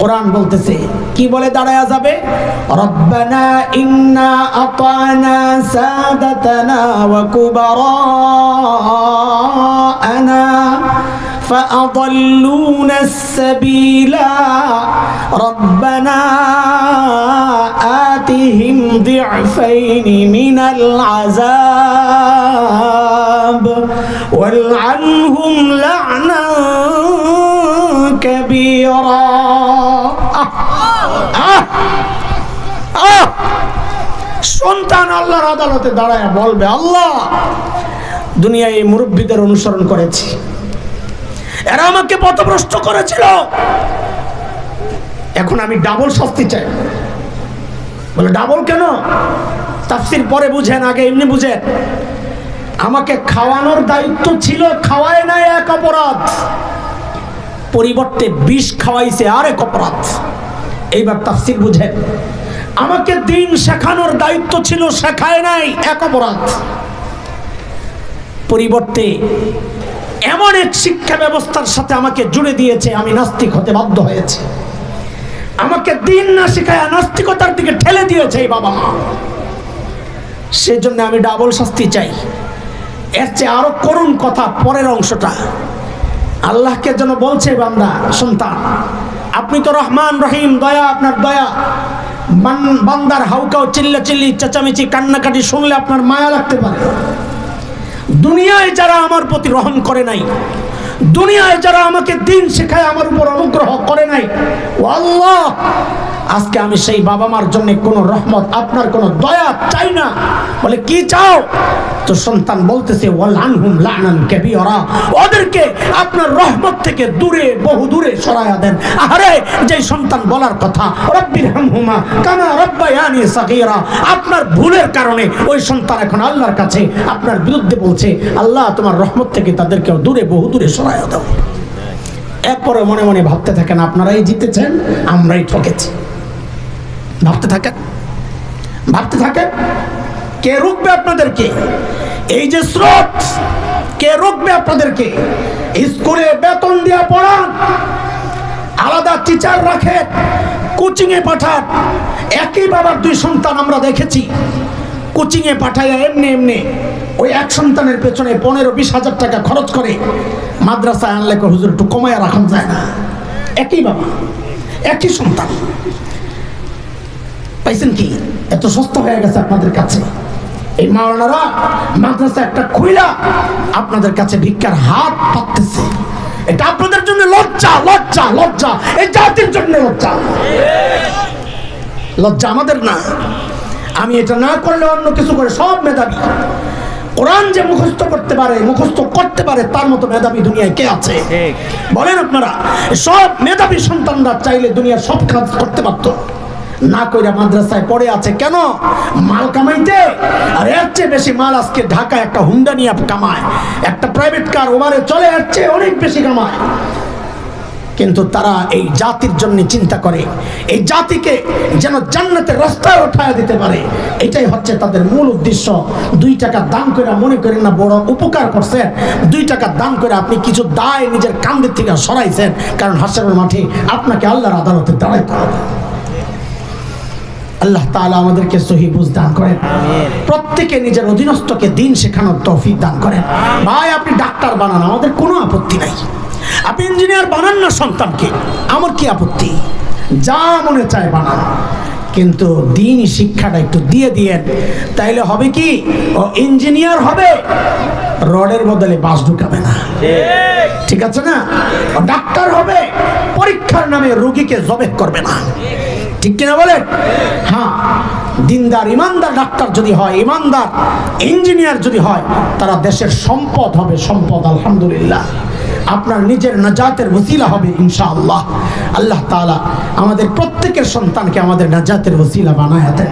কোরআন বলতেছে কি বলে দাঁড়ায়া যাবে রব্বানা ইন্না আতানা সাদাতানা ওয়া কুবারানা فأضلونا السبيل ربنا آتهم ضعفين من العذاب والعنهم لعنا كبيرا آه آه آه সন্তান আল্লাহর আদালতে দাঁড়ায় বলবে আল্লাহ দুনিয়ায় এই মুরব্বীদের অনুসরণ করেছি এরা আমাকে পথভ্রষ্ট করেছিল এখন আমি ডাবল শাস্তি চাই বলে ডাবল কেন তাফসির পরে বুঝেন আগে এমনি বুঝেন আমাকে খাওয়ানোর দায়িত্ব ছিল খাওয়ায় নাই এক অপরাধ পরিবর্তে বিষ খাওয়াইছে আরেক অপরাধ। এইবার তাফসির বুঝেন। আমাকে দিন শেখানোর দায়িত্ব ছিল, শেখায় নাই, এক অপরাধ। পরিবর্তে এমন এক শিক্ষা ব্যবস্থার সাথে আমাকে জুড়ে দিয়েছে, আমি নাস্তিক হতে বাধ্য হয়েছে। আমাকে দিন না শেখায় নাস্তিকতার দিকে ঠেলে দিয়েছে এই বাবা মা। সেজন্য আমি ডাবল শাস্তি চাই। এর চেয়ে আরও করুণ কথা পরের অংশটা। আল্লাহকে যেন বলছে বান্দা, সন্তান, আপনি তো রহমান, রহিম, দয়া, আপনার দয়া। বান- বান্দার হাউকাও, চিল্লা, চিল্লি, চেঁচামেচি, কান্নাকাটি শুনলে আপনার মায়া লাগতে পারে। দুনিয়ায় যারা আমার প্রতি রহম করে নাই, দুনিয়ায় যারা আমাকে দিন শেখায় আমার উপর অনুগ্রহ করে নাই, ও আল্লাহ, আজকে আমি সেই বাবা মার জন্য কোনো রহমত, আপনার কোনো দয়া চাই না। বলে, কি চাও? তো সন্তান বলতেছে, ওয়াল আনহুম লানান কাবীরা। ওদেরকে আপনার রহমত থেকে দূরে, বহু দূরে সরায়া দেন। আরে যে সন্তান বলার কথা, রব্বির হামহুমা কামা রব্বায়ানি সাগীরা। আপনার ভুলের কারণে ওই সন্তান এখন আল্লাহর কাছে আপনার বিরুদ্ধে বলছে, আল্লাহ, তোমার রহমত থেকে তাদেরকে দূরে, বহু দূরে সরায়া দাও। এরপরে মনে মনে ভাবতে থাকেন, আপনারাই জিতেছেন, আমরাই ঠকেছি। ভাবতে থাকেন? ভাবতে থাকেন? কে রুখবে আপনাদেরকে? এই যে স্রোত, কে রুখবে আপনাদেরকে? স্কুলে বেতন দিয়া পড়ান, আলাদা টিচার রাখে কোচিং এ পাঠান। একই বাবার দুই সন্তান আমরা দেখেছি। কোচিং এ পাঠাইয়া এমনি এমনি ওই এক সন্তানের পেছনে পনেরো বিশ হাজার টাকা খরচ করে মাদ্রাসায় আনলে হুজুর, একটু কমায় রাখা যায় না। একই বাবা, একই সন্তান। পাইছেন কি? এত সস্তা হয়ে গেছে আপনাদের কাছে। এই মাওলানারা মাদ্রাসা একটা খুইলা আপনাদের কাছে ভিক্ষার হাত পাততেছে। এটা আপনাদের জন্য লজ্জা লজ্জা লজ্জা। এই জাতির জন্য লজ্জা। লজ্জা আমাদের না। আমি এটা না করলে অন্য কিছু করে সব মেধাবী। কোরআন যে মুখস্থ করতে পারে মুখস্থ করতে পারে তার মতো মেধাবী দুনিয়ায় কে আছে? বলেন আপনারা সব মেধাবী সন্তানরা চাইলে দুনিয়ার সব কাজ করতে পারতো। না কইরা মাদ্রাসায় পড়ে আছে কেন? মাল কামাইতে? আর এর চেয়ে বেশি মাল আজকে ঢাকায় একটা হুন্ডা নিয়ে কামায়। একটা প্রাইভেট কার ওভারে চলে, এর অনেক বেশি কামায়। কিন্তু তারা এই জাতির জন্য চিন্তা করে। এই জাতিকে যেন জান্নাতের রাস্তায় উঠায় দিতে পারে। এটাই হচ্ছে তাদের মূল উদ্দেশ্য। দুই টাকা দান করে মনে করেন না, বড় উপকার করছেন। দুই টাকা দান করে আপনি কিছু দায় নিজের কান্দের থেকে সরাইছেন। কারণ হাসরের মাঠে আপনাকে আল্লাহর আদালতে দাঁড়াইতে হবে আল্লাহ তাআলা আমাদেরকে সহি বুঝ দান করেন। প্রত্যেকে নিজের অধীনস্থকে দিন শেখানোর তৌফিক দান করেন। ভাই আপনি ডাক্তার বানান আমাদের কোনো আপত্তি নাই। আপনি ইঞ্জিনিয়ার বানান না সন্তানকে আমার কি আপত্তি? যা মনে চায় বানান। কিন্তু দিন শিক্ষাটা একটু দিয়ে দিয়েন। তাইলে হবে কি? ও ইঞ্জিনিয়ার হবে রডের বদলে বাস ঢুকাবে না। ঠিক। আছে না? ডাক্তার হবে পরীক্ষার নামে রোগীকে জবে করবে না। ঠিক কিনা বলেন? হ্যাঁ দিনদার, ইমানদার ডাক্তার যদি হয়, ইমানদার ইঞ্জিনিয়ার যদি হয়, তারা দেশের সম্পদ হবে, সম্পদ, আলহামদুলিল্লাহ। আপনার নিজের নাজাতের ওসিলা হবে, ইনশাআল্লাহ। আল্লাহ তালা আমাদের প্রত্যেকের সন্তানকে আমাদের নাজাতের ওসিলা বানায় দেন।